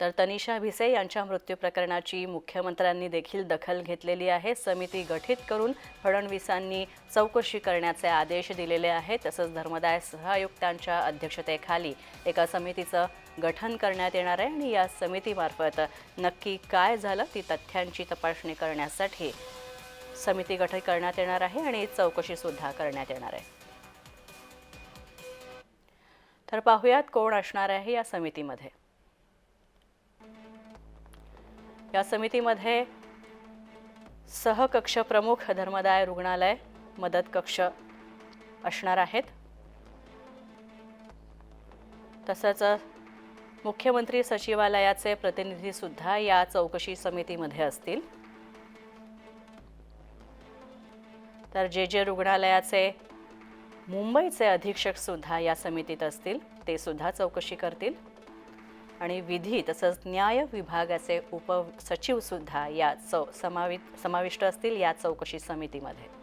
तर तनिषा भिसे यांच्या मृत्यू प्रकरणाची मुख्यमंत्र्यांनी देखील दखल घेतलेली आहे. समिती गठीत करून फडणवीसांनी चौकशी करण्याचे आदेश दिलेले आहेत. तसंच धर्मदाय सहआयुक्तांच्या अध्यक्षतेखाली एका समितीचं गठन करण्यात येणार आहे आणि या समितीमार्फत नक्की काय झालं ती तथ्यांची तपासणी करण्यासाठी समिती गठीत करण्यात येणार आहे आणि चौकशीसुद्धा करण्यात येणार आहे. तर पाहुयात कोण असणार आहे या समितीमध्ये? या समितीमध्ये सहकक्ष प्रमुख धर्मदाय रुग्णालय मदत कक्ष असणार आहेत. तसंच मुख्यमंत्री सचिवालयाचे प्रतिनिधीसुद्धा या चौकशी समितीमध्ये असतील. तर जे जे रुग्णालयाचे मुंबईचे अधीक्षकसुद्धा या समितीत असतील ते सुद्धा चौकशी करतील. आणि विधी तसंच न्याय विभागाचे उपसचिवसुद्धा या चौ समावित समाविष्ट असतील या चौकशी समितीमध्ये.